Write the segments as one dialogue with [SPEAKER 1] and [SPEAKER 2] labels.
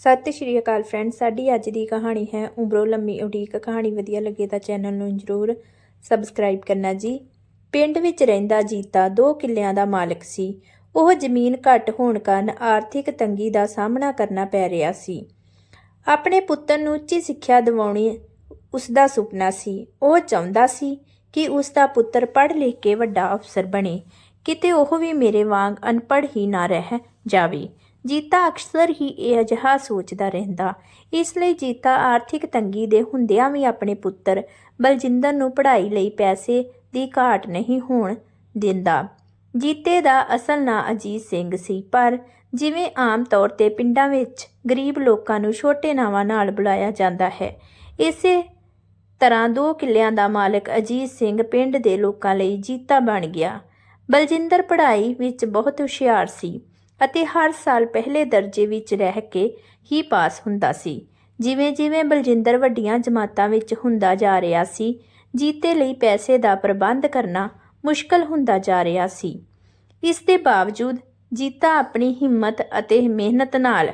[SPEAKER 1] ਸਤਿ ਸ਼੍ਰੀ ਅਕਾਲ ਫਰੈਂਡ ਸਾਡੀ ਅੱਜ ਦੀ ਕਹਾਣੀ ਹੈ ਉਮਰੋਂ ਲੰਮੀ ਉਡੀਕ। ਕਹਾਣੀ ਵਧੀਆ ਲੱਗੇ ਤਾਂ ਚੈਨਲ ਨੂੰ ਜਰੂਰ ਸਬਸਕ੍ਰਾਈਬ ਕਰਨਾ ਜੀ। ਪਿੰਡ ਵਿੱਚ ਰਹਿੰਦਾ ਜੀਤਾ ਦੋ ਕਿੱਲਿਆਂ ਦਾ ਮਾਲਕ ਸੀ। ਉਹ ਜ਼ਮੀਨ ਘੱਟ ਹੋਣ ਕਾਰਨ ਆਰਥਿਕ ਤੰਗੀ ਦਾ ਸਾਹਮਣਾ ਕਰਨਾ ਪੈ ਰਿਹਾ ਸੀ। ਆਪਣੇ ਪੁੱਤਰ ਨੂੰ ਉੱਚੀ ਸਿੱਖਿਆ ਦਿਵਾਉਣੀ ਉਸ ਦਾ ਸੁਪਨਾ ਸੀ। ਉਹ ਚਾਹੁੰਦਾ ਸੀ ਕਿ ਉਸ ਦਾ ਪੁੱਤਰ ਪੜ੍ਹ ਲਿਖ ਕੇ ਵੱਡਾ ਅਫਸਰ ਬਣੇ। ਕਿਤੇ ਉਹ ਵੀ ਮੇਰੇ ਵਾਂਗ ਅਨਪੜ੍ਹ ਹੀ ਨਾ ਰਹਿ ਜਾਵੇ। ਜੀਤਾ ਅਕਸਰ ਹੀ ਇਹ ਅਜਿਹਾ ਸੋਚਦਾ ਰਹਿੰਦਾ। ਇਸ ਲਈ ਜੀਤਾ ਆਰਥਿਕ ਤੰਗੀ ਦੇ ਹੁੰਦਿਆਂ ਵੀ ਆਪਣੇ ਪੁੱਤਰ ਬਲਜਿੰਦਰ ਨੂੰ ਪੜ੍ਹਾਈ ਲਈ ਪੈਸੇ ਦੀ ਘਾਟ ਨਹੀਂ ਹੋਣ ਦਿੰਦਾ। ਜੀਤੇ ਦਾ ਅਸਲ ਨਾਂ ਅਜੀਤ ਸਿੰਘ ਸੀ, ਪਰ ਜਿਵੇਂ ਆਮ ਤੌਰ ਤੇ ਪਿੰਡਾਂ ਵਿੱਚ ਗਰੀਬ ਲੋਕਾਂ ਨੂੰ ਛੋਟੇ ਨਾਵਾਂ ਨਾਲ ਬੁਲਾਇਆ ਜਾਂਦਾ ਹੈ, ਇਸੇ ਤਰ੍ਹਾਂ ਦੋ ਕਿੱਲਿਆਂ ਦਾ ਮਾਲਕ ਅਜੀਤ ਸਿੰਘ ਪਿੰਡ ਦੇ ਲੋਕਾਂ ਲਈ ਜੀਤਾ ਬਣ ਗਿਆ। ਬਲਜਿੰਦਰ ਪੜ੍ਹਾਈ ਵਿੱਚ ਬਹੁਤ ਹੁਸ਼ਿਆਰ ਸੀ। ਅਤੇ ਹਰ ਸਾਲ ਪਹਿਲੇ ਦਰਜੇ ਵਿੱਚ ਰਹਿ ਕੇ ਹੀ ਪਾਸ ਹੁੰਦਾ ਸੀ। ਜਿਵੇਂ ਜਿਵੇਂ ਬਲਜਿੰਦਰ ਵੱਡੀਆਂ ਜਮਾਤਾਂ ਵਿੱਚ ਹੁੰਦਾ ਜਾ ਰਿਹਾ ਸੀ, ਜੀਤੇ ਲਈ ਪੈਸੇ ਦਾ ਪ੍ਰਬੰਧ ਕਰਨਾ ਮੁਸ਼ਕਲ ਹੁੰਦਾ ਜਾ ਰਿਹਾ ਸੀ। ਇਸ ਦੇ ਬਾਵਜੂਦ ਜੀਤਾ ਆਪਣੀ ਹਿੰਮਤ ਅਤੇ ਮਿਹਨਤ ਨਾਲ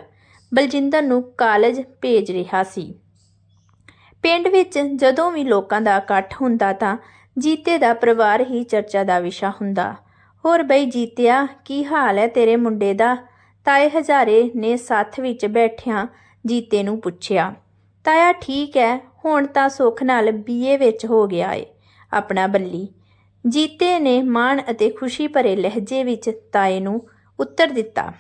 [SPEAKER 1] ਬਲਜਿੰਦਰ ਨੂੰ ਕਾਲਜ ਭੇਜ ਰਿਹਾ ਸੀ। ਪਿੰਡ ਵਿੱਚ ਜਦੋਂ ਵੀ ਲੋਕਾਂ ਦਾ ਇਕੱਠ ਹੁੰਦਾ ਤਾਂ ਜੀਤੇ ਦਾ ਪਰਿਵਾਰ ਹੀ ਚਰਚਾ ਦਾ ਵਿਸ਼ਾ ਹੁੰਦਾ। ਹੋਰ ਬਈ ਜੀਤਿਆ, ਕੀ ਹਾਲ ਹੈ ਤੇਰੇ ਮੁੰਡੇ ਦਾ? ਤਾਏ ਹਜ਼ਾਰੇ ਨੇ ਸਾਥ ਵਿੱਚ ਬੈਠਿਆਂ ਜੀਤੇ ਨੂੰ ਪੁੱਛਿਆ। ਤਾਇਆ ਠੀਕ ਹੈ, ਹੁਣ ਤਾਂ ਸੁੱਖ ਨਾਲ ਬੀਏ ਵਿੱਚ ਹੋ ਗਿਆ ਏ, ਆਪਣਾ ਬੱਲੀ। ਜੀਤੇ ਨੇ ਮਾਣ ਅਤੇ ਖੁਸ਼ੀ ਭਰੇ ਲਹਿਜੇ ਵਿੱਚ ਤਾਏ ਨੂੰ ਉੱਤਰ ਦਿੱਤਾ।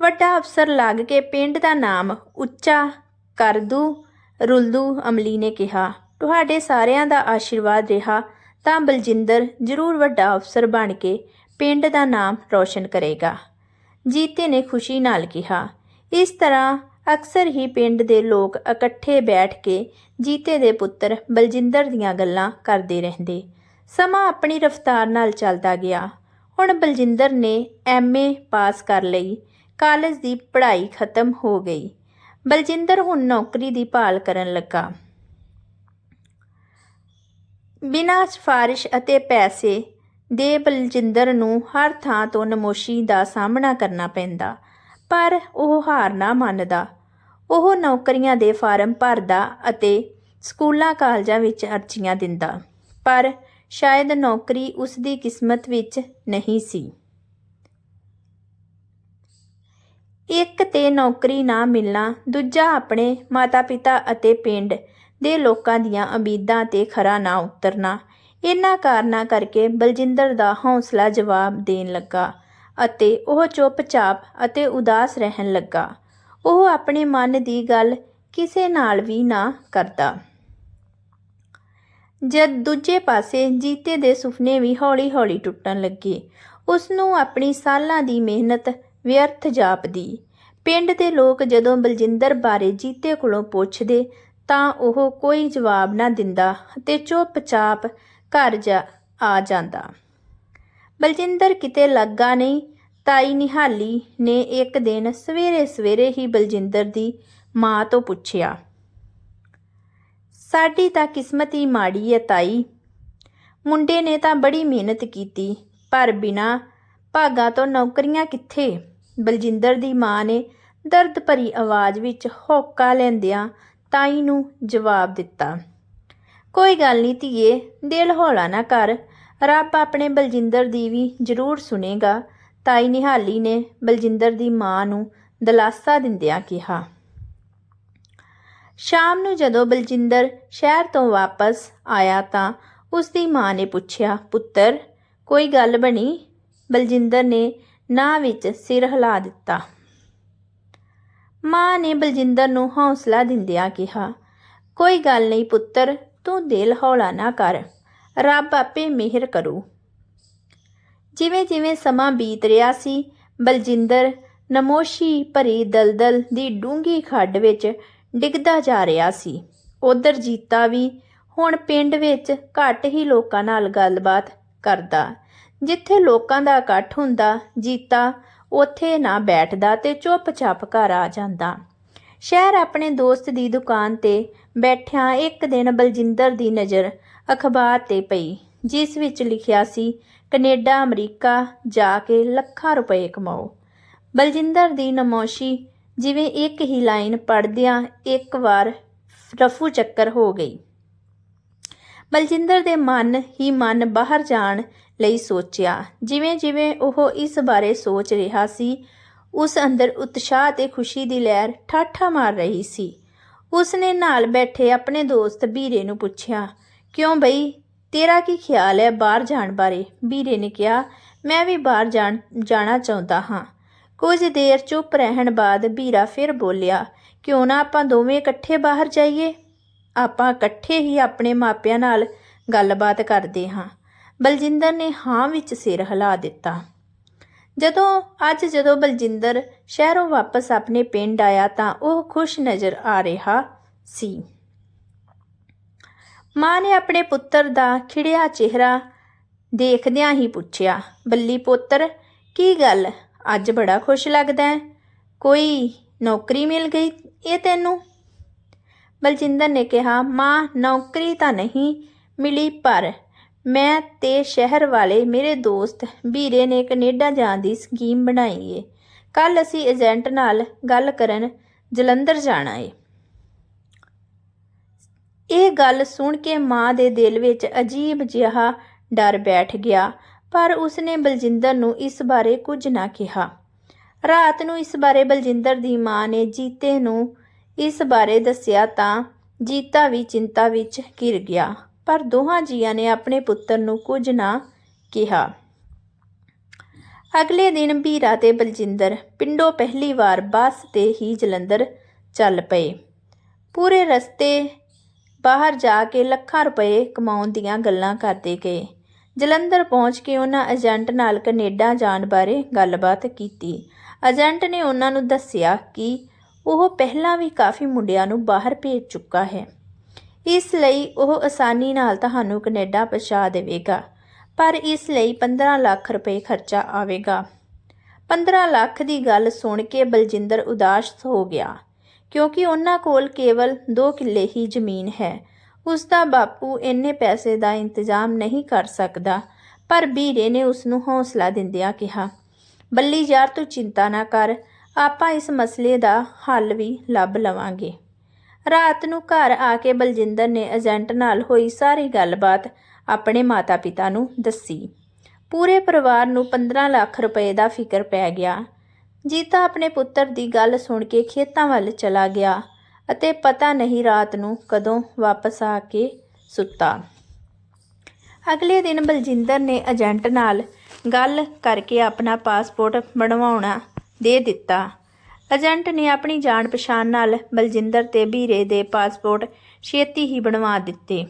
[SPEAKER 1] ਵੱਡਾ ਅਫਸਰ ਲੱਗ ਕੇ ਪਿੰਡ ਦਾ ਨਾਮ ਉੱਚਾ ਕਰ ਦੂ ਰੁਲਦੂ ਅਮਲੀ ਨੇ ਕਿਹਾ, ਤੁਹਾਡੇ ਸਾਰਿਆਂ ਦਾ ਆਸ਼ੀਰਵਾਦ ਰਿਹਾ ਤਾਂ ਬਲਜਿੰਦਰ ਜ਼ਰੂਰ ਵੱਡਾ ਅਫਸਰ ਬਣ ਕੇ ਪਿੰਡ ਦਾ ਨਾਮ ਰੌਸ਼ਨ ਕਰੇਗਾ। ਜੀਤੇ ਨੇ ਖੁਸ਼ੀ ਨਾਲ ਕਿਹਾ, ਇਸ ਤਰ੍ਹਾਂ ਅਕਸਰ ਹੀ ਪਿੰਡ ਦੇ ਲੋਕ ਇਕੱਠੇ ਬੈਠ ਕੇ ਜੀਤੇ ਦੇ ਪੁੱਤਰ ਬਲਜਿੰਦਰ ਦੀਆਂ ਗੱਲਾਂ ਕਰਦੇ ਰਹਿੰਦੇ। ਸਮਾਂ ਆਪਣੀ ਰਫ਼ਤਾਰ ਨਾਲ ਚੱਲਦਾ ਗਿਆ। ਹੁਣ ਬਲਜਿੰਦਰ ਨੇ ਐਮਏ ਪਾਸ ਕਰ ਲਈ, ਕਾਲਜ ਦੀ ਪੜ੍ਹਾਈ ਖਤਮ ਹੋ ਗਈ। ਬਲਜਿੰਦਰ ਹੁਣ ਨੌਕਰੀ ਦੀ ਭਾਲ ਕਰਨ ਲੱਗਾ। ਬਿਨਾਂ ਸਿਫਾਰਿਸ਼ ਅਤੇ ਪੈਸੇ ਦੇ ਬਲਜਿੰਦਰ ਨੂੰ ਹਰ ਥਾਂ ਤੋਂ ਨਮੋਸ਼ੀ ਦਾ ਸਾਹਮਣਾ ਕਰਨਾ ਪੈਂਦਾ, ਪਰ ਉਹ ਹਾਰ ਨਾ ਮੰਨਦਾ। ਉਹ ਨੌਕਰੀਆਂ ਦੇ ਫਾਰਮ ਭਰਦਾ ਅਤੇ ਸਕੂਲਾਂ ਕਾਲਜਾਂ ਵਿੱਚ ਅਰਜ਼ੀਆਂ ਦਿੰਦਾ, ਪਰ ਸ਼ਾਇਦ ਨੌਕਰੀ ਉਸ ਦੀ ਕਿਸਮਤ ਵਿੱਚ ਨਹੀਂ ਸੀ। ਇੱਕ ਤੇ ਨੌਕਰੀ ਨਾ ਮਿਲਣਾ, ਦੂਜਾ ਆਪਣੇ ਮਾਤਾ-ਪਿਤਾ ਅਤੇ ਪਿੰਡ ਦੇ ਲੋਕਾਂ ਦੀਆਂ ਉਮੀਦਾਂ ਤੇ ਖਰਾ ਨਾ ਉਤਰਨਾ। ਇਹਨਾਂ ਕਾਰਨਾਂ ਕਰਕੇ ਬਲਜਿੰਦਰ ਦਾ ਹੌਸਲਾ ਜਵਾਬ ਦੇਣ ਲੱਗਾ ਅਤੇ ਉਹ ਚੁੱਪਚਾਪ ਅਤੇ ਉਦਾਸ ਰਹਿਣ ਲੱਗਾ। ਉਹ ਆਪਣੇ ਮਨ ਦੀ ਗੱਲ ਕਿਸੇ ਨਾਲ ਵੀ ਨਾ ਕਰਦਾ। ਜਦ ਦੂਜੇ ਪਾਸੇ ਜੀਤੇ ਦੇ ਸੁਪਨੇ ਵੀ ਹੌਲੀ-ਹੌਲੀ ਟੁੱਟਣ ਲੱਗੇ ਉਸ ਨੂੰ ਆਪਣੀ ਸਾਲਾਂ ਦੀ ਮਿਹਨਤ ਵਿਅਰਥ ਜਾਪਦੀ। ਪਿੰਡ ਦੇ ਲੋਕ ਜਦੋਂ ਬਲਜਿੰਦਰ ਬਾਰੇ ਜੀਤੇ ਕੋਲੋਂ ਪੁੱਛਦੇ ਤਾਂ ਉਹ ਕੋਈ ਜਵਾਬ ਨਾ ਦਿੰਦਾ ਤੇ ਚੁੱਪਚਾਪ ਘਰ ਜਾ ਆ ਜਾਂਦਾ। ਬਲਜਿੰਦਰ ਕਿਤੇ ਲੱਗਾ ਨਹੀਂ, ਤਾਈ ਨਿਹਾਲੀ ਨੇ ਇੱਕ ਦਿਨ ਸਵੇਰੇ ਸਵੇਰੇ ਹੀ ਬਲਜਿੰਦਰ ਦੀ ਮਾਂ ਤੋਂ ਪੁੱਛਿਆ, ਸਾਡੀ ਤਾਂ ਕਿਸਮਤ ਹੀ ਮਾੜੀ ਹੈ ਤਾਈ। ਮੁੰਡੇ ਨੇ ਤਾਂ ਬੜੀ ਮਿਹਨਤ ਕੀਤੀ, ਪਰ ਬਿਨਾ ਭਾਗਾ ਤੋਂ ਨੌਕਰੀਆਂ ਕਿੱਥੇ? ਬਲਜਿੰਦਰ ਦੀ ਮਾਂ ਨੇ ਦਰਦ ਭਰੀ ਆਵਾਜ਼ ਵਿੱਚ ਹੋਕਾ ਲੈਂਦਿਆਂ ਤਾਈ ਨੂੰ ਜਵਾਬ ਦਿੱਤਾ। ਕੋਈ ਗੱਲ ਨਹੀਂ ਧੀਏ, ਦਿਲ ਹੌਲਾ ਨਾ ਕਰ। ਰੱਬ ਆਪਣੇ ਬਲਜਿੰਦਰ ਦੀ ਵੀ ਜ਼ਰੂਰ ਸੁਨੇਗਾ ਤਾਈ ਨਿਹਾਲੀ ਨੇ ਬਲਜਿੰਦਰ ਦੀ ਮਾਂ ਨੂੰ ਦਲਾਸਾ ਦਿੰਦਿਆਂ ਕਿਹਾ। ਸ਼ਾਮ ਨੂੰ ਜਦੋਂ ਬਲਜਿੰਦਰ ਸ਼ਹਿਰ ਤੋਂ ਵਾਪਸ ਆਇਆ ਤਾਂ ਉਸ ਦੀ ਮਾਂ ਨੇ ਪੁੱਛਿਆ, ਪੁੱਤਰ, ਕੋਈ ਗੱਲ ਬਣੀ? ਬਲਜਿੰਦਰ ਨੇ ਨਾ ਵਿੱਚ ਸਿਰ ਹਿਲਾ ਦਿੱਤਾ। ਮਾਂ ਨੇ ਬਲਜਿੰਦਰ ਨੂੰ ਹੌਸਲਾ ਦਿੰਦਿਆਂ ਕਿਹਾ, ਕੋਈ ਗੱਲ ਨਹੀਂ ਪੁੱਤਰ, ਤੂੰ ਦਿਲ ਹੌਲਾ ਨਾ ਕਰ। ਰੱਬ ਆਪੇ ਮਿਹਰ ਕਰੂ। ਜਿਵੇਂ ਜਿਵੇਂ ਸਮਾਂ ਬੀਤ ਰਿਹਾ ਸੀ, ਬਲਜਿੰਦਰ ਨਮੋਸ਼ੀ ਭਰੀ ਦਲਦਲ ਦੀ ਡੂੰਗੀ ਖੱਡ ਵਿੱਚ ਡਿੱਗਦਾ ਜਾ ਰਿਹਾ ਸੀ। ਉਧਰ ਜੀਤਾ ਵੀ ਹੁਣ ਪਿੰਡ ਵਿੱਚ ਘੱਟ ਹੀ ਲੋਕਾਂ ਨਾਲ ਗੱਲਬਾਤ ਕਰਦਾ, ਜਿੱਥੇ ਲੋਕਾਂ ਦਾ ਇਕੱਠ ਹੁੰਦਾ, ਜੀਤਾ ਉੱਥੇ ਨਾ ਬੈਠਦਾ ਤੇ ਚੁੱਪਚਾਪ ਘਰ ਆ ਜਾਂਦਾ। ਸ਼ਹਿਰ ਆਪਣੇ ਦੋਸਤ ਦੀ ਦੁਕਾਨ ਤੇ ਬੈਠਿਆਂ ਇੱਕ ਦਿਨ ਬਲਜਿੰਦਰ ਦੀ ਨਜ਼ਰ ਅਖਬਾਰ ਤੇ ਪਈ, ਜਿਸ ਵਿੱਚ ਲਿਖਿਆ ਸੀ, ਕੈਨੇਡਾ, ਅਮਰੀਕਾ ਜਾ ਕੇ ਲੱਖਾਂ ਰੁਪਏ ਕਮਾਓ। ਬਲਜਿੰਦਰ ਦੀ ਨਮੋਸ਼ੀ ਜਿਵੇਂ ਇੱਕ ਹੀ ਲਾਈਨ ਪੜਦਿਆਂ ਇੱਕ ਵਾਰ ਰਫੂ ਚੱਕਰ ਹੋ ਗਈ। ਬਲਜਿੰਦਰ ਦੇ ਮਨ ਹੀ ਮਨ ਬਾਹਰ ਜਾਣ ਲਈ ਸੋਚਿਆ। ਜਿਵੇਂ ਜਿਵੇਂ ਉਹ ਇਸ ਬਾਰੇ ਸੋਚ ਰਿਹਾ ਸੀ, ਉਸ ਅੰਦਰ ਉਤਸ਼ਾਹ ਤੇ ਖੁਸ਼ੀ ਦੀ ਲਹਿਰ ਠਾਠਾ ਮਾਰ ਰਹੀ ਸੀ। ਉਸ ਨੇ ਨਾਲ ਬੈਠੇ ਆਪਣੇ ਦੋਸਤ ਵੀਰੇ ਨੂੰ ਪੁੱਛਿਆ, ਕਿਉਂ ਬਈ? ਤੇਰਾ ਕੀ ਖਿਆਲ ਹੈ ਬਾਹਰ ਜਾਣ ਬਾਰੇ? ਵੀਰੇ ਨੇ ਕਿਹਾ, ਮੈਂ ਵੀ ਬਾਹਰ ਜਾਣ, ਜਾਣਾ ਚਾਹੁੰਦਾ ਹਾਂ। ਕੁਝ ਦੇਰ ਚੁੱਪ ਰਹਿਣ ਬਾਅਦ ਵੀਰਾ ਫਿਰ ਬੋਲਿਆ, ਕਿਉਂ ਨਾ ਆਪਾਂ ਦੋਵੇਂ ਇਕੱਠੇ ਬਾਹਰ ਜਾਈਏ? ਆਪਾਂ ਇਕੱਠੇ ਹੀ ਆਪਣੇ ਮਾਪਿਆਂ ਨਾਲ ਗੱਲਬਾਤ ਕਰਦੇ ਹਾਂ। ਬਲਜਿੰਦਰ ਨੇ ਹਾਂ ਵਿੱਚ ਸਿਰ ਹਿਲਾ ਦਿੱਤਾ। ਜਦੋਂ, ਅੱਜ ਜਦੋਂ ਬਲਜਿੰਦਰ ਸ਼ਹਿਰੋਂ ਵਾਪਸ ਆਪਣੇ ਪਿੰਡ ਆਇਆ ਤਾਂ ਉਹ ਖੁਸ਼ ਨਜ਼ਰ ਆ ਰਿਹਾ ਸੀ। ਮਾਂ ਨੇ ਆਪਣੇ ਪੁੱਤਰ ਦਾ ਖਿੜਿਆ ਚਿਹਰਾ ਦੇਖਦਿਆਂ ਹੀ ਪੁੱਛਿਆ, ਬੱਲੀ ਪੁੱਤਰ, ਕੀ ਗੱਲ? ਅੱਜ ਬੜਾ ਖੁਸ਼ ਲੱਗਦਾ ਹੈ? ਕੋਈ ਨੌਕਰੀ ਮਿਲ ਗਈ ਇਹ ਤੈਨੂੰ? ਬਲਜਿੰਦਰ ਨੇ ਕਿਹਾ, ਮਾਂ, ਨੌਕਰੀ ਤਾਂ ਨਹੀਂ ਮਿਲੀ, ਪਰ ਮੈਂ ਤੇ ਸ਼ਹਿਰ ਵਾਲੇ ਮੇਰੇ ਦੋਸਤ ਵੀਰੇ ਨੇ ਕੈਨੇਡਾ ਜਾਣ ਦੀ ਸਕੀਮ ਬਣਾਈ ਏ। ਕੱਲ੍ਹ ਅਸੀਂ ਏਜੰਟ ਨਾਲ ਗੱਲ ਕਰਨ ਜਲੰਧਰ ਜਾਣਾ ਏ ਇਹ ਗੱਲ ਸੁਣ ਕੇ ਮਾਂ ਦੇ ਦਿਲ ਵਿੱਚ ਅਜੀਬ ਜਿਹਾ ਡਰ ਬੈਠ ਗਿਆ, ਪਰ ਉਸਨੇ ਬਲਜਿੰਦਰ ਨੂੰ ਇਸ ਬਾਰੇ ਕੁਝ ਨਾ ਕਿਹਾ। ਰਾਤ ਨੂੰ ਇਸ ਬਾਰੇ ਬਲਜਿੰਦਰ ਦੀ ਮਾਂ ਨੇ ਜੀਤੇ ਨੂੰ ਇਸ ਬਾਰੇ ਦੱਸਿਆ ਤਾਂ ਜੀਤਾ ਵੀ ਚਿੰਤਾ ਵਿੱਚ ਘਿਰ ਗਿਆ। ਪਰ ਦੋਹਾਂ ਜੀਆਂ ਨੇ ਆਪਣੇ ਪੁੱਤਰ ਨੂੰ ਕੁਝ ਨਾ ਕਿਹਾ। ਅਗਲੇ ਦਿਨ ਵੀਰਾ ਤੇ ਬਲਜਿੰਦਰ ਪਿੰਡੋਂ ਪਹਿਲੀ ਵਾਰ ਬੱਸ ਤੇ ਹੀ ਜਲੰਧਰ ਚੱਲ ਪਏ। ਪੂਰੇ ਰਸਤੇ ਬਾਹਰ ਜਾ ਕੇ ਲੱਖਾਂ ਰੁਪਏ ਕਮਾਉਣ ਦੀਆਂ ਗੱਲਾਂ ਕਰਦੇ ਗਏ। ਜਲੰਧਰ ਪਹੁੰਚ ਕੇ ਉਹਨਾਂ ਏਜੰਟ ਨਾਲ ਕੈਨੇਡਾ ਜਾਣ ਬਾਰੇ ਗੱਲਬਾਤ ਕੀਤੀ। ਏਜੰਟ ਨੇ ਉਹਨਾਂ ਨੂੰ ਦੱਸਿਆ ਕਿ ਉਹ ਪਹਿਲਾਂ ਵੀ ਕਾਫੀ ਮੁੰਡਿਆਂ ਨੂੰ ਬਾਹਰ ਭੇਜ ਚੁੱਕਾ ਹੈ। ਇਸ ਲਈ ਉਹ ਆਸਾਨੀ ਨਾਲ ਤੁਹਾਨੂੰ ਕੈਨੇਡਾ ਪਹੁੰਚਾ ਦੇਵੇਗਾ, ਪਰ ਇਸ ਲਈ 15 ਲੱਖ ਰੁਪਏ ਖਰਚਾ ਆਵੇਗਾ। 15 ਲੱਖ ਦੀ ਗੱਲ ਸੁਣ ਕੇ ਬਲਜਿੰਦਰ ਉਦਾਸ ਹੋ ਗਿਆ, ਕਿਉਂਕਿ ਉਹਨਾਂ ਕੋਲ ਕੇਵਲ 2 ਕਿੱਲੇ ਹੀ ਜ਼ਮੀਨ ਹੈ। ਉਸ ਦਾ ਬਾਪੂ ਇੰਨੇ ਪੈਸੇ ਦਾ ਇੰਤਜ਼ਾਮ ਨਹੀਂ ਕਰ ਸਕਦਾ, ਪਰ ਵੀਰੇ ਨੇ ਉਸ ਨੂੰ ਹੌਸਲਾ ਦਿੰਦਿਆਂ ਕਿਹਾ, ਬੱਲੀ ਯਾਰ, ਤੂੰ ਚਿੰਤਾ ਨਾ ਕਰ ਆਪਾਂ ਇਸ ਮਸਲੇ ਦਾ ਹੱਲ ਵੀ ਲੱਭ ਲਵਾਂਗੇ। ਰਾਤ ਨੂੰ ਘਰ ਆ ਕੇ ਬਲਜਿੰਦਰ ਨੇ ਏਜੰਟ ਨਾਲ ਹੋਈ ਸਾਰੀ ਗੱਲਬਾਤ ਆਪਣੇ ਮਾਤਾ-ਪਿਤਾ ਨੂੰ ਦੱਸੀ। ਪੂਰੇ ਪਰਿਵਾਰ ਨੂੰ 15 ਲੱਖ ਰੁਪਏ ਦਾ ਫਿਕਰ ਪੈ ਗਿਆ। ਜੀਤਾ ਆਪਣੇ ਪੁੱਤਰ ਦੀ ਗੱਲ ਸੁਣ ਕੇ ਖੇਤਾਂ ਵੱਲ ਚਲਾ ਗਿਆ ਅਤੇ ਪਤਾ ਨਹੀਂ ਰਾਤ ਨੂੰ ਕਦੋਂ ਵਾਪਸ ਆ ਕੇ ਸੁੱਤਾ। ਅਗਲੇ ਦਿਨ ਬਲਜਿੰਦਰ ਨੇ ਏਜੰਟ ਨਾਲ ਗੱਲ ਕਰਕੇ ਆਪਣਾ ਪਾਸਪੋਰਟ ਬਣਵਾਉਣਾ ਦੇ ਦਿੱਤਾ। ਏਜੰਟ ਨੇ ਆਪਣੀ ਜਾਣ ਪਛਾਣ ਨਾਲ ਬਲਜਿੰਦਰ ਤੇ ਵੀਰੇ ਦੇ ਪਾਸਪੋਰਟ ਛੇਤੀ ਹੀ ਬਣਵਾ ਦਿੱਤੇ।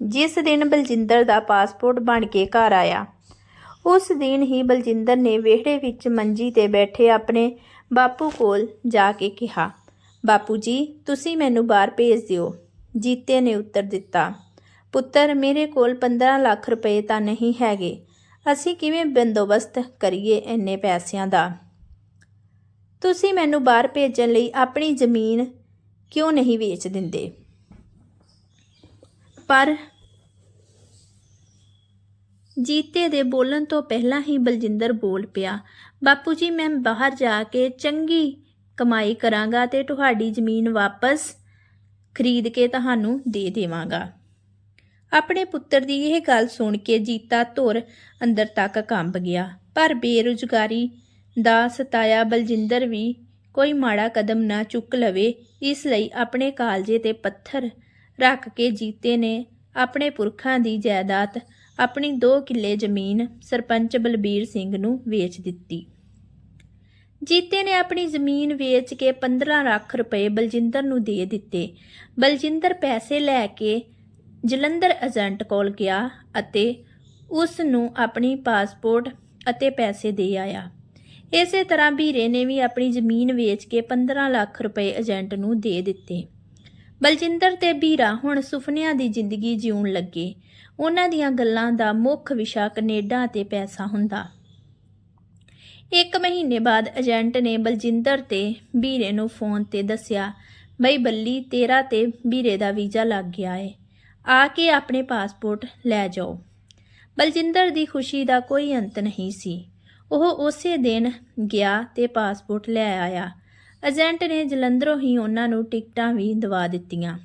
[SPEAKER 1] ਜਿਸ ਦਿਨ ਬਲਜਿੰਦਰ ਦਾ ਪਾਸਪੋਰਟ ਬਣ ਕੇ ਘਰ ਆਇਆ, ਉਸ ਦਿਨ ਹੀ ਬਲਜਿੰਦਰ ਨੇ ਵਿਹੜੇ ਵਿੱਚ ਮੰਜੀ ਤੇ ਬੈਠੇ ਆਪਣੇ ਬਾਪੂ ਕੋਲ ਜਾ ਕੇ ਕਿਹਾ, ਬਾਪੂ ਜੀ, ਤੁਸੀਂ ਮੈਨੂੰ ਬਾਹਰ ਭੇਜ ਦਿਓ। ਜੀਤੇ ਨੇ ਉੱਤਰ ਦਿੱਤਾ, ਪੁੱਤਰ, ਮੇਰੇ ਕੋਲ 15 ਲੱਖ ਰੁਪਏ ਤਾਂ ਨਹੀਂ ਹੈਗੇ। ਅਸੀਂ ਕਿਵੇਂ ਬੰਦੋਬਸਤ ਕਰੀਏ ਇੰਨੇ ਪੈਸਿਆਂ ਦਾ? ਤੁਸੀਂ ਮੈਨੂੰ ਬਾਹਰ ਭੇਜਣ ਲਈ ਆਪਣੀ ਜ਼ਮੀਨ ਕਿਉਂ ਨਹੀਂ ਵੇਚ ਦਿੰਦੇ? ਪਰ ਜੀਤੇ ਦੇ ਬੋਲਣ ਤੋਂ ਪਹਿਲਾਂ ਹੀ ਬਲਜਿੰਦਰ ਬੋਲ ਪਿਆ, ਬਾਪੂ ਜੀ, ਮੈਂ ਬਾਹਰ ਜਾ ਕੇ ਚੰਗੀ ਕਮਾਈ ਕਰਾਂਗਾ ਤੇ ਤੁਹਾਡੀ ਜ਼ਮੀਨ ਵਾਪਸ ਖਰੀਦ ਕੇ ਤੁਹਾਨੂੰ ਦੇ ਦੇਵਾਂਗਾ। ਆਪਣੇ ਪੁੱਤਰ ਦੀ ਇਹ ਗੱਲ ਸੁਣ ਕੇ ਜੀਤਾ ਧੁਰ ਅੰਦਰ ਤੱਕ ਕੰਬ ਗਿਆ, ਪਰ ਬੇਰੁਜ਼ਗਾਰੀ ਦਾ ਸਤਾਇਆ ਬਲਜਿੰਦਰ ਵੀ ਕੋਈ ਮਾੜਾ ਕਦਮ ਨਾ ਚੁੱਕ ਲਵੇ, ਇਸ ਲਈ ਆਪਣੇ ਕਾਲਜੇ ਤੇ ਪੱਥਰ ਰੱਖ ਕੇ ਜੀਤੇ ਨੇ ਆਪਣੇ ਪੁਰਖਾਂ ਦੀ ਜਾਇਦਾਦ ਆਪਣੀ 2 ਕਿੱਲੇ ਜ਼ਮੀਨ ਸਰਪੰਚ ਬਲਬੀਰ ਸਿੰਘ ਨੂੰ ਵੇਚ ਦਿੱਤੀ। ਜੀਤੇ ਨੇ ਆਪਣੀ ਜ਼ਮੀਨ ਵੇਚ ਕੇ 15 ਲੱਖ ਰੁਪਏ ਬਲਜਿੰਦਰ ਨੂੰ ਦੇ ਦਿੱਤੇ। ਬਲਜਿੰਦਰ ਪੈਸੇ ਲੈ ਕੇ ਜਲੰਧਰ ਏਜੰਟ ਕੋਲ ਗਿਆ ਅਤੇ ਉਸ ਨੂੰ ਆਪਣੀ ਪਾਸਪੋਰਟ ਅਤੇ ਪੈਸੇ ਦੇ ਆਇਆ। ਇਸੇ ਤਰ੍ਹਾਂ ਬੀਰੇ ਨੇ ਵੀ ਆਪਣੀ ਜ਼ਮੀਨ ਵੇਚ ਕੇ 15 ਲੱਖ ਰੁਪਏ ਏਜੰਟ ਨੂੰ ਦੇ ਦਿੱਤੇ। ਬਲਜਿੰਦਰ ਤੇ ਵੀਰਾ ਹੁਣ ਸੁਪਨਿਆਂ ਦੀ ਜ਼ਿੰਦਗੀ ਜਿਉਣ ਲੱਗੇ। ਉਹਨਾਂ ਦੀਆਂ ਗੱਲਾਂ ਦਾ ਮੁੱਖ ਵਿਸ਼ਾ ਕੈਨੇਡਾ ਤੇ ਪੈਸਾ ਹੁੰਦਾ। ਇੱਕ ਮਹੀਨੇ ਬਾਅਦ ਏਜੰਟ ਨੇ ਬਲਜਿੰਦਰ ਤੇ ਵੀਰੇ ਨੂੰ ਫੋਨ ਤੇ ਦੱਸਿਆ, ਬਈ ਬੱਲੀ, ਤੇਰਾ ਤੇ ਵੀਰੇ ਦਾ ਵੀਜ਼ਾ ਲੱਗ ਗਿਆ ਏ। ਆ ਕੇ ਆਪਣੇ ਪਾਸਪੋਰਟ ਲੈ ਜਾਓ। ਬਲਜਿੰਦਰ ਦੀ ਖੁਸ਼ੀ ਦਾ ਕੋਈ ਅੰਤ ਨਹੀਂ ਸੀ। ਉਹ ਉਸੇ ਦਿਨ ਗਿਆ ਤੇ ਪਾਸਪੋਰਟ ਲੈ ਆਇਆ। ਏਜੰਟ ਨੇ ਜਲੰਧਰੋਂ ਹੀ ਉਹਨਾਂ ਨੂੰ ਟਿਕਟਾਂ ਵੀ ਦਵਾ ਦਿੱਤੀਆਂ।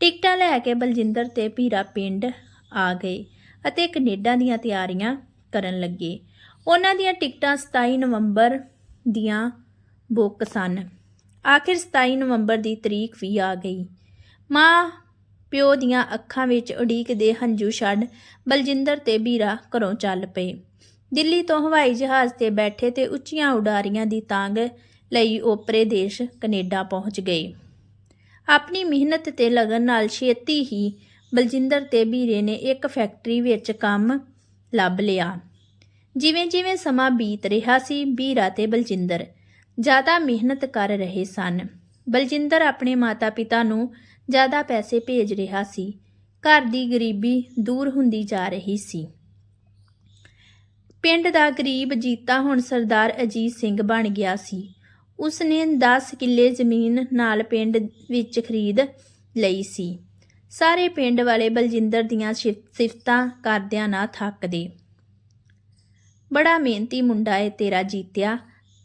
[SPEAKER 1] ਟਿਕਟਾਂ ਲੈ ਕੇ ਬਲਜਿੰਦਰ ਤੇ ਭੀਰਾ ਪਿੰਡ ਆ ਗਏ ਅਤੇ ਕੈਨੇਡਾ ਦੀਆਂ ਤਿਆਰੀਆਂ ਕਰਨ ਲੱਗੇ। ਉਹਨਾਂ ਦੀਆਂ ਟਿਕਟਾਂ 27 ਨਵੰਬਰ ਦੀਆਂ ਬੁੱਕ ਸਨ। ਆਖਿਰ 27 ਨਵੰਬਰ ਦੀ ਤਰੀਕ ਵੀ ਆ ਗਈ। ਮਾਂ ਪਿਓ ਦੀਆਂ ਅੱਖਾਂ ਵਿੱਚ ਉਡੀਕ ਦੇ ਹੰਝੂ ਛੱਡ ਬਲਜਿੰਦਰ ਤੇ ਬੀਰਾ ਘਰੋਂ ਚੱਲ ਪਏ। ਦਿੱਲੀ ਤੋਂ ਹਵਾਈ ਜਹਾਜ਼ ਤੇ ਬੈਠੇ ਤੇ ਉੱਚੀਆਂ ਉਡਾਰੀਆਂ ਦੀ ਤਾਂਗ ਲਈ ਓਪਰੇ ਦੇਸ਼ ਕੈਨੇਡਾ ਪਹੁੰਚ ਗਏ। ਆਪਣੀ ਮਿਹਨਤ ਤੇ ਲਗਨ ਨਾਲ ਛੇਤੀ ਹੀ ਬਲਜਿੰਦਰ ਤੇ ਵੀਰੇ ਨੇ ਇੱਕ ਫੈਕਟਰੀ ਵਿੱਚ ਕੰਮ ਲੱਭ ਲਿਆ। ਜਿਵੇਂ ਜਿਵੇਂ ਸਮਾਂ ਬੀਤ ਰਿਹਾ ਸੀ ਵੀਰਾ ਤੇ ਬਲਜਿੰਦਰ ਜ਼ਿਆਦਾ ਮਿਹਨਤ ਕਰ ਰਹੇ ਸਨ। ਬਲਜਿੰਦਰ ਆਪਣੇ ਮਾਤਾ-ਪਿਤਾ ਨੂੰ ਜ਼ਿਆਦਾ ਪੈਸੇ ਭੇਜ ਰਿਹਾ ਸੀ। ਘਰ ਦੀ ਗਰੀਬੀ ਦੂਰ ਹੁੰਦੀ ਜਾ ਰਹੀ ਸੀ। ਪਿੰਡ ਦਾ ਗਰੀਬ ਜੀਤਾ ਹੁਣ ਸਰਦਾਰ ਅਜੀਤ ਸਿੰਘ ਬਣ ਗਿਆ ਸੀ। ਉਸ ਨੇ 10 ਕਿੱਲੇ ਜ਼ਮੀਨ ਨਾਲ ਪਿੰਡ ਵਿੱਚ ਖਰੀਦ ਲਈ ਸੀ। ਸਾਰੇ ਪਿੰਡ ਵਾਲੇ ਬਲਜਿੰਦਰ ਦੀਆਂ ਸਿਫ- ਸਿਫਤਾਂ ਕਰਦਿਆਂ ਨਾ ਥੱਕਦੇ। ਬੜਾ ਮਿਹਨਤੀ ਮੁੰਡਾ ਏ ਤੇਰਾ ਜੀਤਿਆ।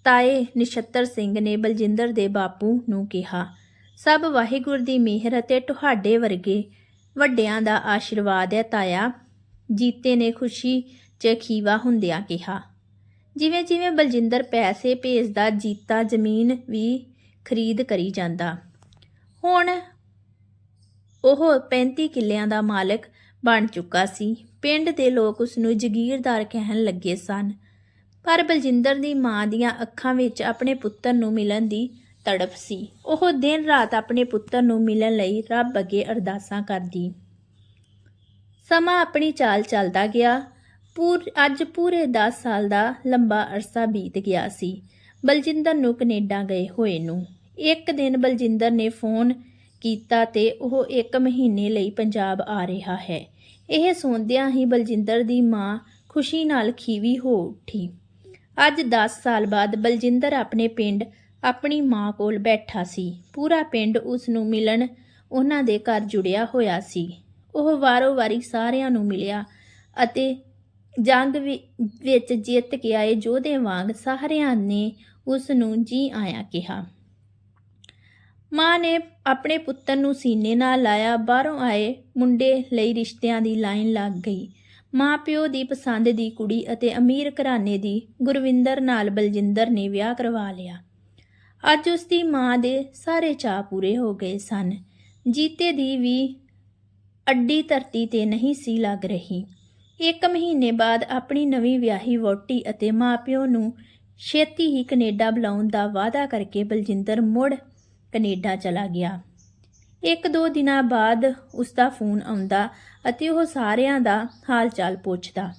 [SPEAKER 1] ਤਾਏ ਨਿਸ਼ਤਰ ਸਿੰਘ ਨੇ ਬਲਜਿੰਦਰ ਦੇ ਬਾਪੂ ਨੂੰ ਕਿਹਾ, ਸਭ ਵਾਹਿਗੁਰੂ ਦੀ ਮਿਹਰ ਅਤੇ ਤੁਹਾਡੇ ਵਰਗੇ ਵੱਡਿਆਂ ਦਾ ਆਸ਼ੀਰਵਾਦ ਹੈ ਤਾਇਆ। ਜੀਤੇ ਨੇ ਖੁਸ਼ੀ 'ਚ ਖੀਵਾ ਹੁੰਦਿਆਂ ਕਿਹਾ। ਜਿਵੇਂ ਜਿਵੇਂ ਬਲਜਿੰਦਰ ਪੈਸੇ ਭੇਜਦਾ, ਜੀਤਾ ਜ਼ਮੀਨ ਵੀ ਖਰੀਦ ਕਰੀ ਜਾਂਦਾ। ਹੁਣ ਉਹ 35 ਕਿੱਲਿਆਂ ਦਾ ਮਾਲਕ ਬਣ ਚੁੱਕਾ ਸੀ। ਪਿੰਡ ਦੇ ਲੋਕ ਉਸ ਨੂੰ ਜ਼ਗੀਰਦਾਰ ਕਹਿਣ ਲੱਗੇ ਸਨ। ਪਰ ਬਲਜਿੰਦਰ ਦੀ ਮਾਂ ਦੀਆਂ ਅੱਖਾਂ ਵਿੱਚ ਆਪਣੇ ਪੁੱਤਰ ਨੂੰ ਮਿਲਣ ਦੀ ਤੜਪ ਸੀ। ਉਹ ਦਿਨ ਰਾਤ ਆਪਣੇ ਪੁੱਤਰ ਨੂੰ ਮਿਲਣ ਲਈ ਰੱਬ ਅੱਗੇ ਅਰਦਾਸਾਂ ਕਰਦੀ। ਸਮਾਂ ਆਪਣੀ ਚਾਲ ਚੱਲਦਾ ਗਿਆ। ਪੂਰ, ਅੱਜ ਪੂਰੇ 10 ਸਾਲ ਦਾ ਲੰਬਾ ਅਰਸਾ ਬੀਤ ਗਿਆ ਸੀ। ਬਲਜਿੰਦਰ ਨੂੰ ਕੈਨੇਡਾ ਗਏ ਹੋਏ ਨੂੰ। ਇੱਕ ਦਿਨ ਬਲਜਿੰਦਰ ਨੇ ਫੋਨ ਕੀਤਾ ਤੇ ਉਹ ਇੱਕ ਮਹੀਨੇ ਲਈ ਪੰਜਾਬ ਆ ਰਿਹਾ ਹੈ। ਇਹ ਸੁਣਦਿਆਂ ਹੀ ਬਲਜਿੰਦਰ ਦੀ ਮਾਂ ਖੁਸ਼ੀ ਨਾਲ ਖੀਵੀ ਹੋ ਉੱਠੀ। ਅੱਜ 10 ਸਾਲ ਬਾਅਦ ਬਲਜਿੰਦਰ ਆਪਣੇ ਪਿੰਡ ਆਪਣੀ ਮਾਂ ਕੋਲ ਬੈਠਾ ਸੀ। ਪੂਰਾ ਪਿੰਡ ਉਸ ਨੂੰ ਮਿਲਣ ਉਹਨਾਂ ਦੇ ਘਰ ਜੁੜਿਆ ਹੋਇਆ ਸੀ। ਉਹ ਵਾਰੋ-ਵਾਰੀ ਸਾਰਿਆਂ ਨੂੰ ਮਿਲਿਆ ਅਤੇ ਜੰਗ ਵਿ- ਵਿੱਚ ਜਿੱਤ ਕੇ ਆਏ ਯੋਧੇ ਵਾਂਗ ਸਾਰਿਆਂ ਨੇ ਉਸ ਨੂੰ ਜੀ ਆਇਆ ਕਿਹਾ। ਮਾਂ ਨੇ ਆਪਣੇ ਪੁੱਤਰ ਨੂੰ ਸੀਨੇ ਨਾਲ ਲਾਇਆ, ਬਾਹਰੋਂ ਆਏ ਮੁੰਡੇ ਲਈ ਰਿਸ਼ਤਿਆਂ ਦੀ ਲਾਈਨ ਲੱਗ ਗਈ। ਮਾਂ ਪਿਓ ਦੀ ਪਸੰਦ ਦੀ ਕੁੜੀ ਅਤੇ ਅਮੀਰ ਘਰਾਣੇ ਦੀ ਗੁਰਵਿੰਦਰ ਨਾਲ ਬਲਜਿੰਦਰ ਨੇ ਵਿਆਹ ਕਰਵਾ ਲਿਆ। ਅੱਜ ਉਸ ਦੀ ਮਾਂ ਦੇ ਸਾਰੇ ਚਾਅ ਪੂਰੇ ਹੋ ਗਏ ਸਨ। ਜੀਤੇ ਦੀ ਵੀ ਅੱਡੀ ਧਰਤੀ ਤੇ ਨਹੀਂ ਸੀ ਲੱਗ ਰਹੀ। ਇੱਕ ਮਹੀਨੇ ਬਾਅਦ ਆਪਣੀ ਨਵੀਂ ਵਿਆਹੀ ਵਹੁਟੀ ਅਤੇ ਮਾਪਿਓ ਨੂੰ ਛੇਤੀ ਹੀ ਕੈਨੇਡਾ ਬੁਲਾਉਣ ਦਾ ਵਾਅਦਾ ਕਰਕੇ ਬਲਜਿੰਦਰ ਮੁੜ ਕੈਨੇਡਾ ਚਲਾ ਗਿਆ। ਇੱਕ ਦੋ ਦਿਨਾਂ ਬਾਅਦ ਉਸ ਦਾ ਫੋਨ ਆਉਂਦਾ ਅਤੇ ਉਹ ਸਾਰਿਆਂ ਦਾ ਹਾਲ ਚਾਲ ਪੁੱਛਦਾ।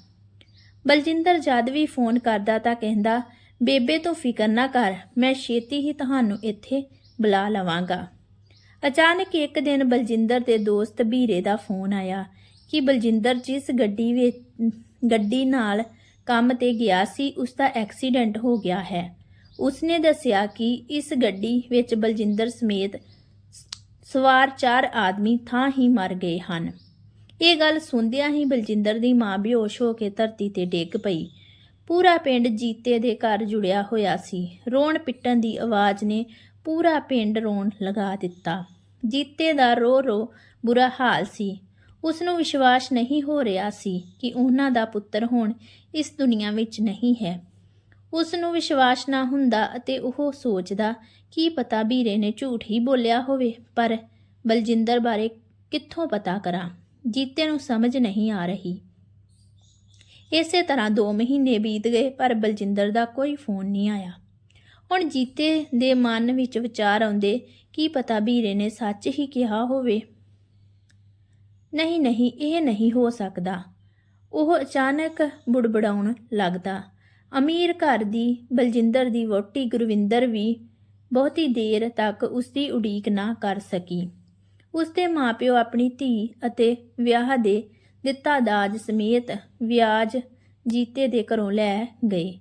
[SPEAKER 1] ਬਲਜਿੰਦਰ ਜਦ ਵੀ ਫੋਨ ਕਰਦਾ ਤਾਂ ਕਹਿੰਦਾ, ਬੇਬੇ ਤੋਂ ਫਿਕਰ ਨਾ ਕਰ, ਮੈਂ ਛੇਤੀ ਹੀ ਤੁਹਾਨੂੰ ਇੱਥੇ ਬੁਲਾ ਲਵਾਂਗਾ। ਅਚਾਨਕ ਇੱਕ ਦਿਨ ਬਲਜਿੰਦਰ ਦੇ ਦੋਸਤ ਬੀਰੇ ਦਾ ਫੋਨ ਆਇਆ। ਕਿ ਬਲਜਿੰਦਰ ਜਿਸ ਗੱਡੀ ਵਿੱਚ ਗੱਡੀ ਨਾਲ ਕੰਮ ਤੇ ਗਿਆ ਸੀ ਉਸ ਦਾ ਐਕਸੀਡੈਂਟ ਹੋ ਗਿਆ ਹੈ। ਉਸਨੇ ਦੱਸਿਆ ਕਿ ਇਸ ਗੱਡੀ ਵਿੱਚ ਬਲਜਿੰਦਰ ਸਮੇਤ ਸਵਾਰ ਚਾਰ ਆਦਮੀ ਥਾਂ ਹੀ ਮਰ ਗਏ ਹਨ। ਇਹ ਗੱਲ ਸੁਣਦਿਆਂ ਹੀ ਬਲਜਿੰਦਰ ਦੀ ਮਾਂ ਬੇਹੋਸ਼ ਹੋ ਕੇ ਧਰਤੀ ਤੇ ਡਿੱਗ ਪਈ। ਪੂਰਾ ਪਿੰਡ ਜੀਤੇ ਦੇ ਘਰ ਜੁੜਿਆ ਹੋਇਆ ਸੀ। ਰੋਣ ਪਿੱਟਣ ਦੀ ਆਵਾਜ਼ ਨੇ ਪੂਰਾ ਪਿੰਡ ਰੋਣ ਲਗਾ ਦਿੱਤਾ। ਜੀਤੇ ਦਾ ਰੋ ਰੋ ਬੁਰਾ ਹਾਲ ਸੀ। ਉਸ ਨੂੰ ਵਿਸ਼ਵਾਸ ਨਹੀਂ ਹੋ ਰਿਹਾ ਸੀ ਕਿ ਉਹਨਾਂ ਦਾ ਪੁੱਤਰ ਹੁਣ ਇਸ ਦੁਨੀਆ ਵਿੱਚ ਨਹੀਂ ਹੈ। ਉਸ ਨੂੰ ਵਿਸ਼ਵਾਸ ਨਾ ਹੁੰਦਾ ਅਤੇ ਉਹ ਸੋਚਦਾ, ਕੀ ਪਤਾ ਵੀਰੇ ਨੇ ਝੂਠ ਹੀ ਬੋਲਿਆ ਹੋਵੇ, ਪਰ ਬਲਜਿੰਦਰ ਬਾਰੇ ਕਿੱਥੋਂ ਪਤਾ ਕਰਾਂ? ਜੀਤੇ ਨੂੰ ਸਮਝ ਨਹੀਂ ਆ ਰਹੀ। ਇਸੇ ਤਰ੍ਹਾਂ 2 ਮਹੀਨੇ ਬੀਤ ਗਏ, ਪਰ ਬਲਜਿੰਦਰ ਦਾ ਕੋਈ ਫੋਨ ਨਹੀਂ ਆਇਆ। ਹੁਣ ਜੀਤੇ ਦੇ ਮਨ ਵਿੱਚ ਵਿਚਾਰ ਆਉਂਦੇ, ਕੀ ਪਤਾ ਵੀਰੇ ਨੇ ਸੱਚ ਹੀ ਕਿਹਾ ਹੋਵੇ। ਨਹੀਂ ਨਹੀਂ, ਇਹ ਨਹੀਂ ਹੋ ਸਕਦਾ। ਉਹ ਅਚਾਨਕ ਬੁੜਬੜਾਉਣ ਲੱਗਦਾ। ਅਮੀਰ ਘਰ ਦੀ, ਬਲਜਿੰਦਰ ਦੀ ਵਹੁਟੀ ਗੁਰਵਿੰਦਰ ਵੀ ਬਹੁਤੀ ਦੇਰ ਤੱਕ ਉਸ ਦੀ ਉਡੀਕ ਨਾ ਕਰ ਸਕੀ। ਉਸ ਦੇ ਮਾਪਿਓ ਆਪਣੀ ਧੀ ਅਤੇ ਵਿਆਹ ਦੇ ਦਿੱਤਾ ਦਾਜ ਸਮੇਤ ਵਿਆਜ ਜੀਤੇ ਦੇ ਘਰੋਂ ਲੈ ਗਏ।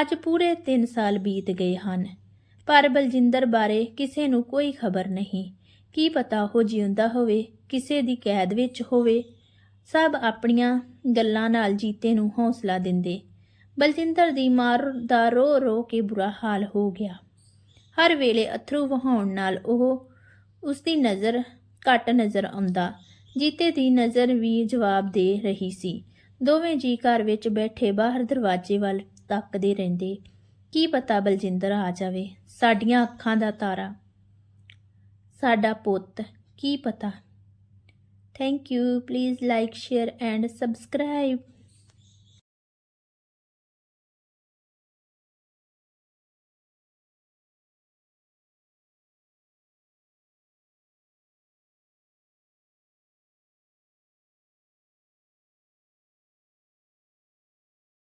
[SPEAKER 1] ਅੱਜ ਪੂਰੇ 3 ਸਾਲ ਬੀਤ ਗਏ ਹਨ। ਪਰ ਬਲਜਿੰਦਰ ਬਾਰੇ ਕਿਸੇ ਨੂੰ ਕੋਈ ਖਬਰ ਨਹੀਂ। ਕੀ ਪਤਾ ਉਹ ਜਿਉਂਦਾ ਹੋਵੇ, ਕਿਸੇ ਦੀ ਕੈਦ ਵਿੱਚ ਹੋਵੇ। ਸਭ ਆਪਣੀਆਂ ਗੱਲਾਂ ਨਾਲ ਜੀਤੇ ਨੂੰ ਹੌਸਲਾ ਦਿੰਦੇ। ਬਲਜਿੰਦਰ ਦੀ ਮਾਰ ਦਾ ਰੋ ਰੋ ਕੇ ਬੁਰਾ ਹਾਲ ਹੋ ਗਿਆ। ਹਰ ਵੇਲੇ ਅਥਰੂ ਵਹਾਉਣ ਨਾਲ ਉਹ ਉਸ ਦੀ ਨਜ਼ਰ ਘੱਟ ਨਜ਼ਰ ਆਉਂਦਾ। ਜੀਤੇ ਦੀ ਨਜ਼ਰ ਵੀ ਜਵਾਬ ਦੇ ਰਹੀ ਸੀ। ਦੋਵੇਂ ਜੀ ਘਰ ਵਿੱਚ ਬੈਠੇ ਬਾਹਰ ਦਰਵਾਜ਼ੇ ਵੱਲ ਤੱਕਦੇ ਰਹਿੰਦੇ। ਕੀ ਪਤਾ ਬਲਜਿੰਦਰ ਆ ਜਾਵੇ, ਸਾਡੀਆਂ ਅੱਖਾਂ ਦਾ ਤਾਰਾ। ਸਾਡਾ ਪੁੱਤ ਕੀ ਪਤਾ? Thank you please like share and subscribe